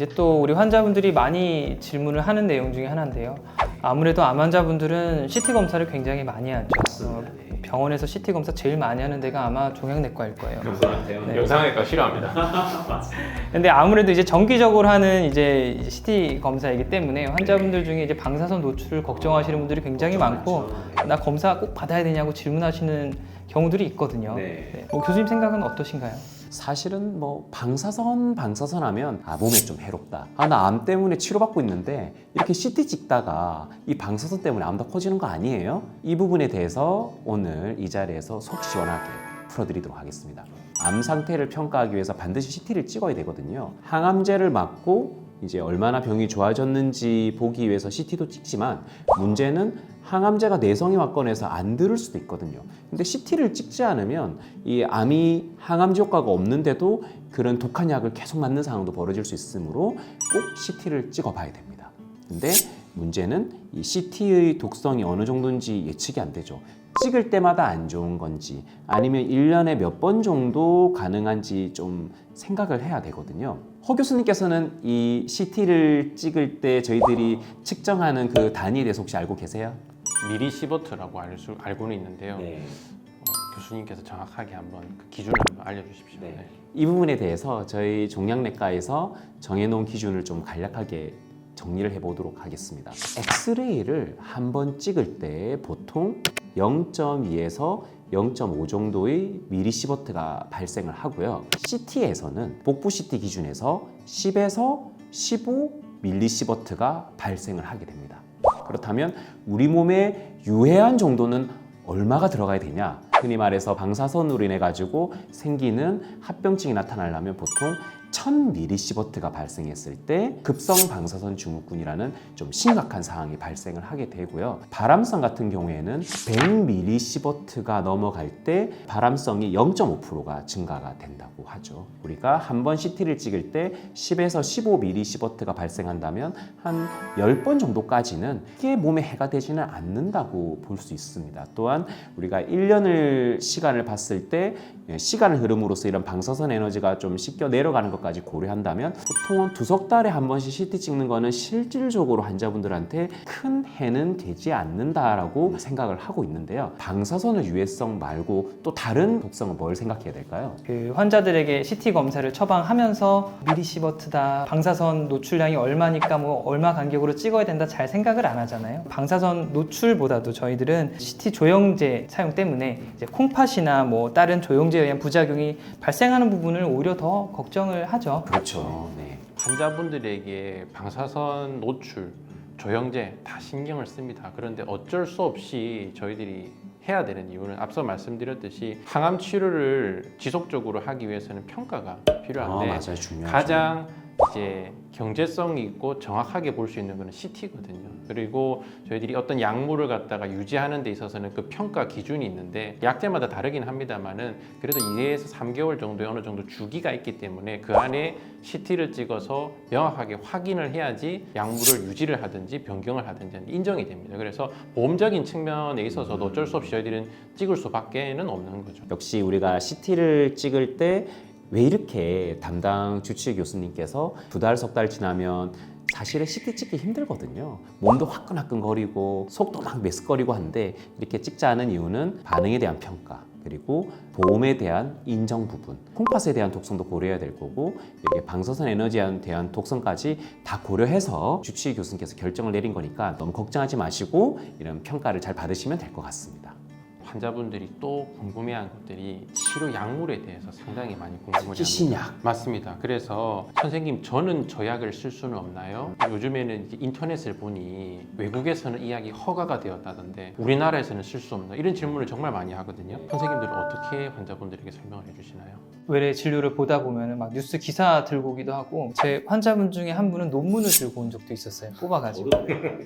이제 또 우리 환자분들이 많이 질문을 하는 내용 중에 하나인데요. 아무래도 암 환자분들은 CT 검사를 굉장히 많이 하죠. 어, 병원에서 CT 검사 제일 많이 하는 데가 아마 종양내과일 거예요. 감사한데요. 네. 영상외과 싫어합니다. 근데 아무래도 이제 정기적으로 하는 이제 CT 검사이기 때문에 환자분들 중에 이제 방사선 노출을 걱정하시는 분들이 굉장히 많고 나 검사 꼭 받아야 되냐고 질문하시는 경우들이 있거든요. 네. 네. 뭐 교수님 생각은 어떠신가요? 사실은 뭐 방사선 방사선 하면 아 몸에 좀 해롭다. 아 나 암 때문에 치료받고 있는데 이렇게 CT 찍다가 이 방사선 때문에 암 더 커지는 거 아니에요? 이 부분에 대해서 오늘 이 자리에서 속 시원하게 풀어드리도록 하겠습니다. 암 상태를 평가하기 위해서 반드시 CT를 찍어야 되거든요. 항암제를 맞고 이제 얼마나 병이 좋아졌는지 보기 위해서 CT도 찍지만 문제는 항암제가 내성이 왔건 해서 안 들을 수도 있거든요. 근데 CT를 찍지 않으면 이 암이 항암제 효과가 없는데도 그런 독한 약을 계속 맞는 상황도 벌어질 수 있으므로 꼭 CT를 찍어봐야 됩니다. 근데 문제는 이 CT의 독성이 어느 정도인지 예측이 안 되죠. 찍을 때마다 안 좋은 건지 아니면 1년에 몇 번 정도 가능한지 좀 생각을 해야 되거든요. 허 교수님께서는 이 CT를 찍을 때 저희들이 측정하는 그 단위에 대해서 혹시 알고 계세요? 미리 시버트라고 알 수, 알고는 있는데요. 네. 어, 교수님께서 정확하게 한번 그 기준을 한번 알려주십시오. 네. 네. 이 부분에 대해서 저희 종양내과에서 정해놓은 기준을 좀 간략하게 정리를 해보도록 하겠습니다. 엑스레이를 한 번 찍을 때 보통 0.2에서 0.5 정도의 미리시버트가 발생을 하고요. CT에서는 복부 CT 기준에서 10에서 15 밀리시버트가 발생을 하게 됩니다. 그렇다면 우리 몸에 유해한 정도는 얼마가 들어가야 되냐? 흔히 말해서 방사선으로 인해 가지고 생기는 합병증이 나타나려면 보통 1000mS가 발생했을 때 급성 방사선 증후군이라는 좀 심각한 상황이 발생을 하게 되고요. 바람성 같은 경우에는 100mS가 넘어갈 때 바람성이 0.5%가 증가가 된다고 하죠. 우리가 한 번 CT를 찍을 때 10에서 15mS가 발생한다면 한 10번 정도까지는 크게 몸에 해가 되지는 않는다고 볼 수 있습니다. 또한 우리가 1년을 시간을 봤을 때 예, 시간을 흐름으로써 이런 방사선 에너지가 좀 씻겨 내려가는 것까지 고려한다면 보통은 두석 달에 한 번씩 CT 찍는 거는 실질적으로 환자분들한테 큰 해는 되지 않는다라고 생각을 하고 있는데요. 방사선의 유해성 말고 또 다른 독성은 뭘 생각해야 될까요? 그 환자들에게 CT 검사를 처방하면서 미리시버트다 방사선 노출량이 얼마니까 뭐 얼마 간격으로 찍어야 된다 잘 생각을 안 하잖아요 방사선 노출보다도 저희들은 CT 조영제 사용 때문에 이제 콩팥이나 뭐 다른 조영제에 의한 부작용이 발생하는 부분을 오히려 더 걱정을 하죠 그렇죠. 네. 환자분들에게 방사선 노출, 조영제 다 신경을 씁니다. 그런데 어쩔 수 없이 저희들이 해야 되는 이유는 앞서 말씀드렸듯이 항암 치료를 지속적으로 하기 위해서는 평가가 아, 필요한데 맞아요. 중요하죠. 가장 이제 경제성이 있고 정확하게 볼 수 있는 거는 CT거든요. 그리고 저희들이 어떤 약물을 갖다가 유지하는 데 있어서는 그 평가 기준이 있는데 약제마다 다르긴 합니다만은 그래도 2에서 3개월 정도의 어느 정도 주기가 있기 때문에 그 안에 CT를 찍어서 명확하게 확인을 해야지 약물을 유지를 하든지 변경을 하든지 인정이 됩니다. 그래서 보험적인 측면에 있어서도 어쩔 수 없이 저희들은 찍을 수밖에는 없는 거죠. 역시 우리가 CT를 찍을 때 왜 이렇게 담당 주치의 교수님께서 두 달, 석 달 지나면 사실은 CT 찍기 힘들거든요. 몸도 화끈화끈거리고 속도 막 메스거리고 한데 이렇게 찍지 않은 이유는 반응에 대한 평가 그리고 보험에 대한 인정 부분, 콩팥에 대한 독성도 고려해야 될 거고 이렇게 방사선 에너지에 대한 독성까지 다 고려해서 주치의 교수님께서 결정을 내린 거니까 너무 걱정하지 마시고 이런 평가를 잘 받으시면 될 것 같습니다. 환자분들이 또 궁금해한 것들이 치료 약물에 대해서 상당히 많이 궁금해합니다. 특히 신약. 맞습니다. 그래서 선생님 저는 저 약을 쓸 수는 없나요? 요즘에는 인터넷을 보니 외국에서는 이 약이 허가가 되었다던데 우리나라에서는 쓸 수 없나 이런 질문을 정말 많이 하거든요. 선생님들은 어떻게 환자분들에게 설명을 해주시나요? 외래 진료를 보다 보면 막 뉴스 기사 들고 오기도 하고 제 환자분 중에 한 분은 논문을 들고 온 적도 있었어요 뽑아가지고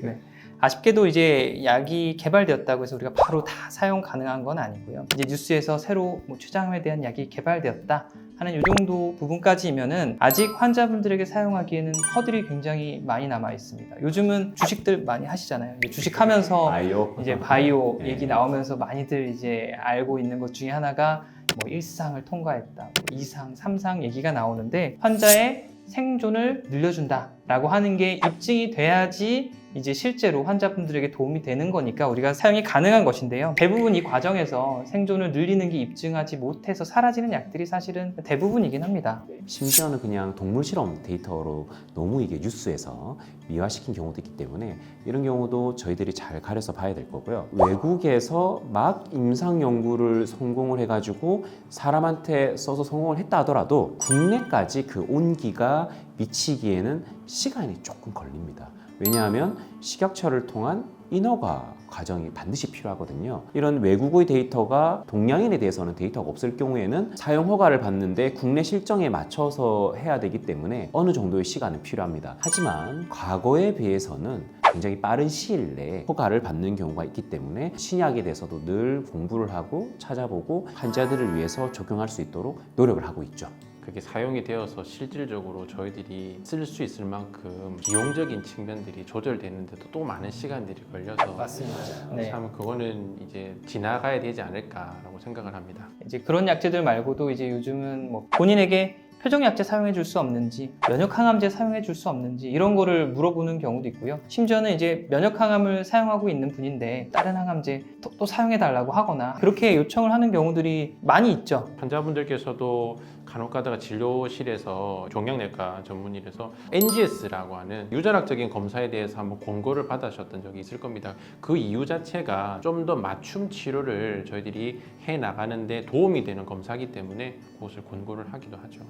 네. 아쉽게도 이제 약이 개발되었다고 해서 우리가 바로 다 사용 가능한 건 아니고요. 이제 뉴스에서 새로 뭐 췌장암에 대한 약이 개발되었다 하는 이 정도 부분까지면은 아직 환자분들에게 사용하기에는 허들이 굉장히 많이 남아 있습니다. 요즘은 주식들 많이 하시잖아요. 주식하면서 바이오. 이제 바이오 네. 얘기 나오면서 많이들 이제 알고 있는 것 중에 하나가 뭐 1상을 통과했다, 뭐 2상, 3상 얘기가 나오는데 환자의 생존을 늘려준다라고 하는 게 입증이 돼야지 이제 실제로 환자분들에게 도움이 되는 거니까 우리가 사용이 가능한 것인데요. 대부분 이 과정에서 생존을 늘리는 게 입증하지 못해서 사라지는 약들이 사실은 대부분이긴 합니다. 심지어는 그냥 동물 실험 데이터로 너무 이게 뉴스에서 미화시킨 경우도 있기 때문에 이런 경우도 저희들이 잘 가려서 봐야 될 거고요. 외국에서 막 임상 연구를 성공을 해가지고 사람한테 써서 성공을 했다 하더라도 국내까지 그 온기 가 미치기에는 시간이 조금 걸립니다. 왜냐하면 식약처를 통한 인허가 과정이 반드시 필요하거든요. 이런 외국의 데이터가 동양인에 대해서는 데이터가 없을 경우에는 사용 허가를 받는데 국내 실정에 맞춰서 해야 되기 때문에 어느 정도의 시간은 필요합니다. 하지만 과거에 비해서는 굉장히 빠른 시일 내에 허가를 받는 경우가 있기 때문에 신약에 대해서도 늘 공부를 하고 찾아보고 환자들을 위해서 적용할 수 있도록 노력을 하고 있죠. 그게 사용이 되어서 실질적으로 저희들이 쓸 수 있을 만큼 비용적인 측면들이 조절되는데도 또 많은 시간들이 걸려서 맞습니다. 네. 참 그거는 이제 지나가야 되지 않을까라고 생각을 합니다. 이제 그런 약제들 말고도 이제 요즘은 뭐 본인에게 표정 약제 사용해 줄 수 없는지 면역 항암제 사용해 줄 수 없는지 이런 거를 물어보는 경우도 있고요. 심지어는 이제 면역 항암을 사용하고 있는 분인데 다른 항암제 또, 또 사용해 달라고 하거나 그렇게 요청을 하는 경우들이 많이 있죠. 환자분들께서도 간혹가다가 진료실에서 종양내과 전문의에서 NGS라고 하는 유전학적인 검사에 대해서 한번 권고를 받으셨던 적이 있을 겁니다. 그 이유 자체가 좀 더 맞춤 치료를 저희들이 해 나가는데 도움이 되는 검사이기 때문에 그것을 권고를 하기도 하죠.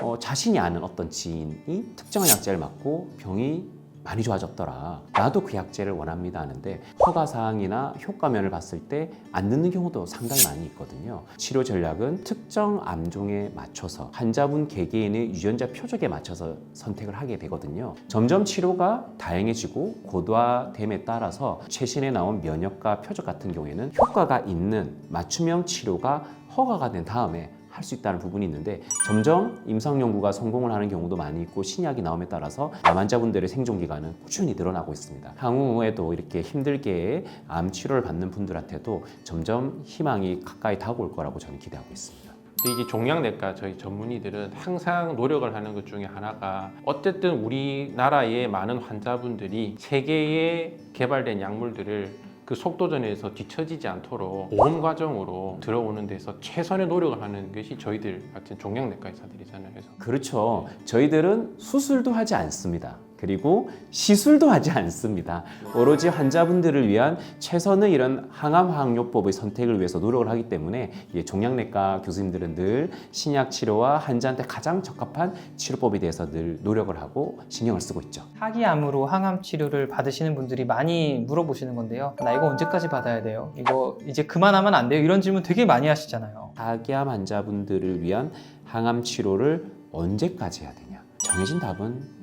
어, 자신이 아는 어떤 지인이 특정한 약제를 맞고 병이 많이 좋아졌더라. 나도 그 약제를 원합니다 하는데 허가 사항이나 효과면을 봤을 때 안 듣는 경우도 상당히 많이 있거든요. 치료 전략은 특정 암종에 맞춰서 환자분 개개인의 유전자 표적에 맞춰서 선택을 하게 되거든요. 점점 치료가 다양해지고 고도화됨에 따라서 최신에 나온 면역과 표적 같은 경우에는 효과가 있는 맞춤형 치료가 허가가 된 다음에 할 수 있다는 부분이 있는데 점점 임상 연구가 성공을 하는 경우도 많이 있고 신약이 나옴에 따라서 암 환자분들의 생존 기간은 꾸준히 늘어나고 있습니다. 향후에도 이렇게 힘들게 암 치료를 받는 분들한테도 점점 희망이 가까이 다가올 거라고 저는 기대하고 있습니다. 이게 종양내과 저희 전문의들은 항상 노력을 하는 것 중에 하나가 어쨌든 우리나라의 많은 환자분들이 세계에 개발된 약물들을 그 속도전에서 뒤처지지 않도록 보험 과정으로 들어오는 데서 최선의 노력을 하는 것이 저희들 같은 종양내과 의사들이잖아요. 그래서 그렇죠. 저희들은 수술도 하지 않습니다. 그리고 시술도 하지 않습니다. 오로지 환자분들을 위한 최선의 이런 항암 화학요법의 선택을 위해서 노력을 하기 때문에 이 종양내과 교수님들은 늘 신약 치료와 환자한테 가장 적합한 치료법에 대해서 늘 노력을 하고 신경을 쓰고 있죠. 하기암으로 항암 치료를 받으시는 분들이 많이 물어보시는 건데요. 나 이거 언제까지 받아야 돼요? 이거 이제 그만하면 안 돼요? 이런 질문 되게 많이 하시잖아요. 하기암 환자분들을 위한 항암 치료를 언제까지 해야 되냐? 정해진 답은 좀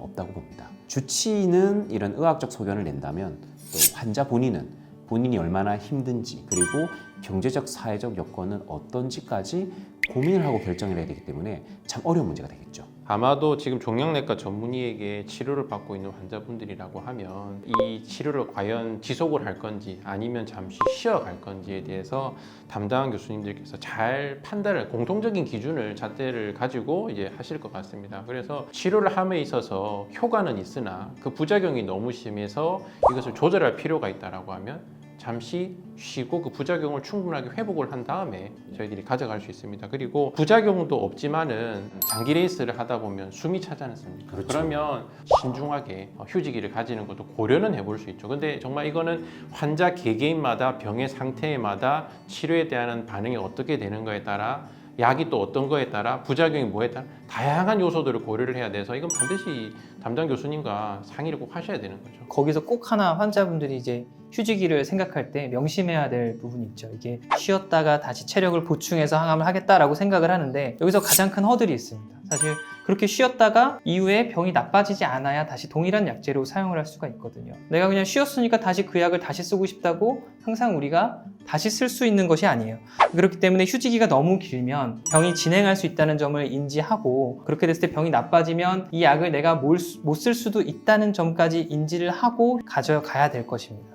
없다고 봅니다. 주치의는 이런 의학적 소견을 낸다면 또 환자 본인은 본인이 얼마나 힘든지 그리고 경제적 사회적 여건은 어떤지까지 고민을 하고 결정을 해야 되기 때문에 참 어려운 문제가 되겠죠. 아마도 지금 종양내과 전문의에게 치료를 받고 있는 환자분들이라고 하면 이 치료를 과연 지속을 할 건지 아니면 잠시 쉬어갈 건지에 대해서 담당한 교수님들께서 잘 판단을 공통적인 기준을 잣대를 가지고 이제 하실 것 같습니다. 그래서 치료를 함에 있어서 효과는 있으나 그 부작용이 너무 심해서 이것을 조절할 필요가 있다라고 하면 잠시 쉬고 그 부작용을 충분하게 회복을 한 다음에 저희들이 가져갈 수 있습니다. 그리고 부작용도 없지만은 장기 레이스를 하다 보면 숨이 차지 않습니까? 그렇죠. 그러면 신중하게 어, 휴지기를 가지는 것도 고려는 해볼 수 있죠. 근데 정말 이거는 환자 개개인마다 병의 상태마다 치료에 대한 반응이 어떻게 되는가에 따라 약이 또 어떤 거에 따라 부작용이 뭐에 따라 다양한 요소들을 고려를 해야 돼서 이건 반드시 담당 교수님과 상의를 꼭 하셔야 되는 거죠. 거기서 꼭 하나 환자분들이 이제 휴지기를 생각할 때 명심해야 될 부분이 있죠. 이게 쉬었다가 다시 체력을 보충해서 항암을 하겠다라고 생각을 하는데 여기서 가장 큰 허들이 있습니다. 사실 그렇게 쉬었다가 이후에 병이 나빠지지 않아야 다시 동일한 약제로 사용을 할 수가 있거든요. 내가 그냥 쉬었으니까 다시 그 약을 다시 쓰고 싶다고 항상 우리가 다시 쓸 수 있는 것이 아니에요. 그렇기 때문에 휴지기가 너무 길면 병이 진행할 수 있다는 점을 인지하고 그렇게 됐을 때 병이 나빠지면 이 약을 내가 못 쓸 수도 있다는 점까지 인지를 하고 가져가야 될 것입니다.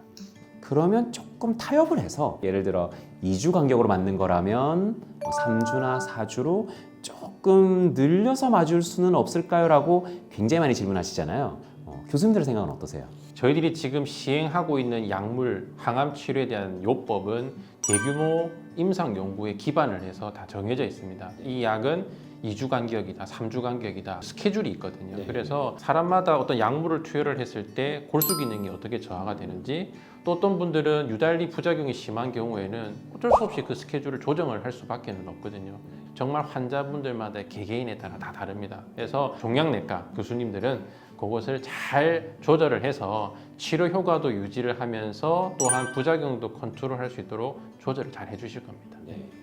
그러면 조금 타협을 해서 예를 들어 2주 간격으로 맞는 거라면 3주나 4주로 조금 늘려서 맞을 수는 없을까요?라고 굉장히 많이 질문하시잖아요. 어, 교수님들의 생각은 어떠세요? 저희들이 지금 시행하고 있는 약물 항암 치료에 대한 요법은 대규모 임상 연구에 기반을 해서 다 정해져 있습니다. 이 약은 2주 간격이다, 3주 간격이다 스케줄이 있거든요. 그래서 사람마다 어떤 약물을 투여를 했을 때 골수 기능이 어떻게 저하가 되는지 또 어떤 분들은 유달리 부작용이 심한 경우에는 어쩔 수 없이 그 스케줄을 조정을 할 수밖에 없거든요. 정말 환자분들마다 개개인에 따라 다 다릅니다. 그래서 종양내과 교수님들은 그것을 잘 조절을 해서 치료 효과도 유지를 하면서 또한 부작용도 컨트롤할 수 있도록 조절을 잘 해주실 겁니다.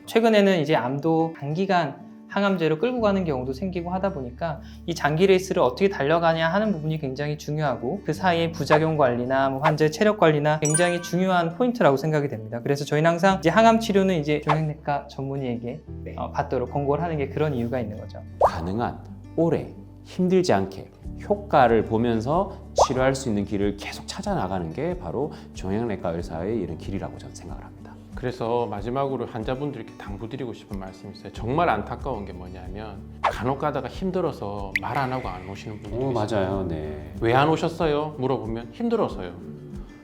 최근에는 이제 암도 단기간 항암제로 끌고 가는 경우도 생기고 하다 보니까 이 장기 레이스를 어떻게 달려가냐 하는 부분이 굉장히 중요하고 그 사이에 부작용 관리나 뭐 환자의 체력 관리나 굉장히 중요한 포인트라고 생각이 됩니다. 그래서 저희는 항상 이제 항암 치료는 이제 종양내과 전문의에게 어, 받도록 권고를 하는 게 그런 이유가 있는 거죠. 가능한 오래 힘들지 않게 효과를 보면서 치료할 수 있는 길을 계속 찾아 나가는 게 바로 종양내과 의사의 이런 길이라고 저는 생각을 합니다. 그래서 마지막으로 환자분들께 당부드리고 싶은 말씀이 있어요. 정말 안타까운 게 뭐냐면 간혹 가다가 힘들어서 말 안 하고 안 오시는 분들이 오 있어요. 맞아요, 네. 왜 안 오셨어요? 물어보면 힘들어서요.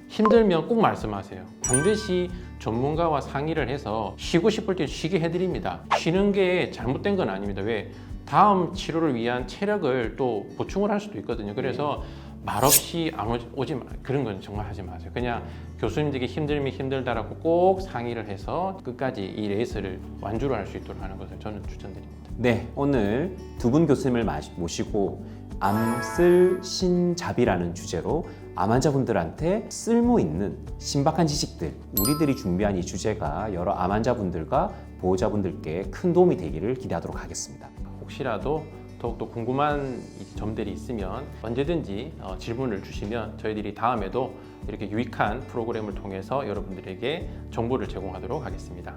힘들면 꼭 말씀하세요. 반드시 전문가와 상의를 해서 쉬고 싶을 때 쉬게 해드립니다. 쉬는 게 잘못된 건 아닙니다. 왜? 다음 치료를 위한 체력을 또 보충을 할 수도 있거든요. 그래서 말없이 안 오지, 오지 마. 그런 건 정말 하지 마세요. 그냥 교수님들에게 힘들면 힘들다라고 꼭 상의를 해서 끝까지 이 레이스를 완주를 할 수 있도록 하는 것을 저는 추천드립니다. 네, 오늘 두 분 교수님을 모시고 암쓸 신잡이라는 주제로 암 환자분들한테 쓸모 있는 신박한 지식들, 우리들이 준비한 이 주제가 여러 암 환자분들과 보호자분들께 큰 도움이 되기를 기대하도록 하겠습니다. 혹시라도 더욱더 궁금한 이 점들이 있으면 언제든지 어, 질문을 주시면 저희들이 다음에도 이렇게 유익한 프로그램을 통해서 여러분들에게 정보를 제공하도록 하겠습니다.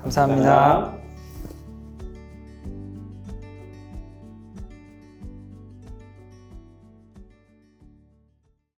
감사합니다.